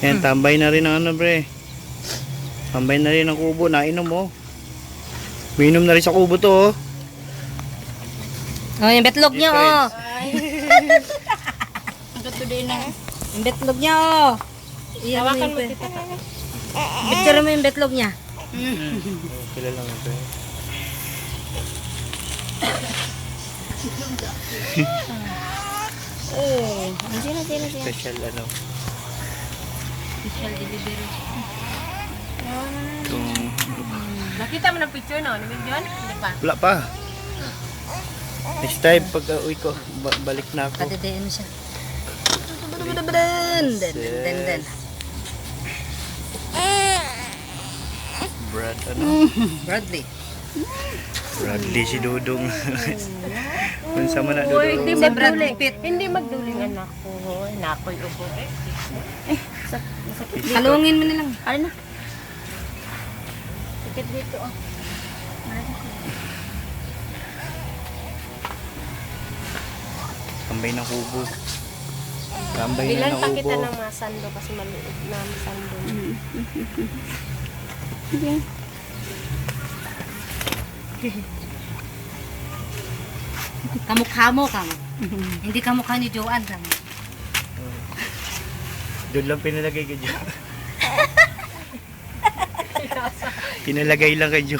Yan, tambay na rin ang ano, pre. Tambay na rin ang kubo. Nainom, oh. Minom na rin sa kubo to, oh. Oh, yung betlog niya, oh. Ang today na. Yung betlog niya, oh. Iyan mo yung pe- Picture mo yung betlog niya. Oh, kilala mo, pre. Oh. Sino, sino, sino? Special, ano. Special delivery. Itong... Nakita mo ng picture no? Ni Million? Hindi pa. Wala pa. Next time, pag uwi ko, ba- balik na ako. Kadedein mo siya. Den, den, den, den. Brad, ano? Bradley. Bradley si Dudong. Kung sa man na Uy, Dudong. hindi Si Brad magduling. Pitt. Hindi magduling anak ko. Nakoy ubo. Eh, sa- masakit dito. Halungin mo nilang. Ano na? Sakit dito oh. Tambay ng kubo. Tambay na Bilan ng pa kita ng masando kasi maliit na masando. Kamukha mo ka mo. Hindi kamukha ni Joanne ka mo. Doon lang pinalagay kay Jo. pinalagay lang kay Jo.